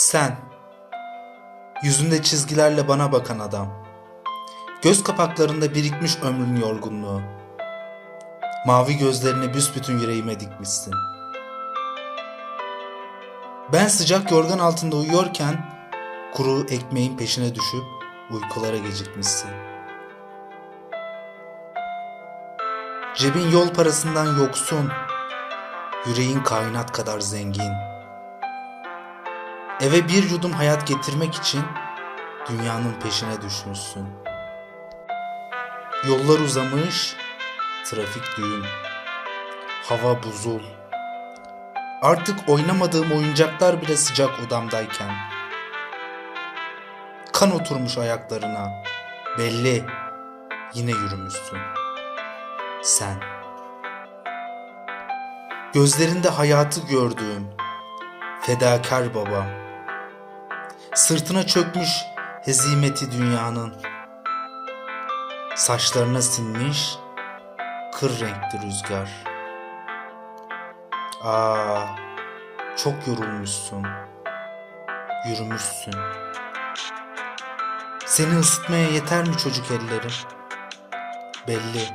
Sen. Yüzünde çizgilerle bana bakan adam. Göz kapaklarında birikmiş ömrün yorgunluğu. Mavi gözlerini büsbütün yüreğime dikmişsin. Ben sıcak yorgan altında uyuyorken kuru ekmeğin peşine düşüp uykulara gecikmişsin. Cebin yol parasından yoksun. Yüreğin kainat kadar zengin. Eve bir yudum hayat getirmek için dünyanın peşine düşmüşsün. Yollar uzamış, trafik düğün. Hava buzul. Artık oynamadığım oyuncaklar bile sıcak odamdayken. Kan oturmuş ayaklarına. Belli. Yine yürümüşsün. Sen. Gözlerinde hayatı gördüğüm fedakar baba. Sırtına çökmüş hezimeti dünyanın. Saçlarına sinmiş kır renkli rüzgar. Aa, çok yorulmuşsun. Yürümüşsün. Seni ısıtmaya yeter mi çocuk ellerim? Belli.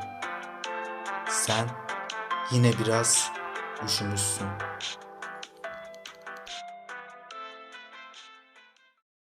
Sen yine biraz üşümüşsün.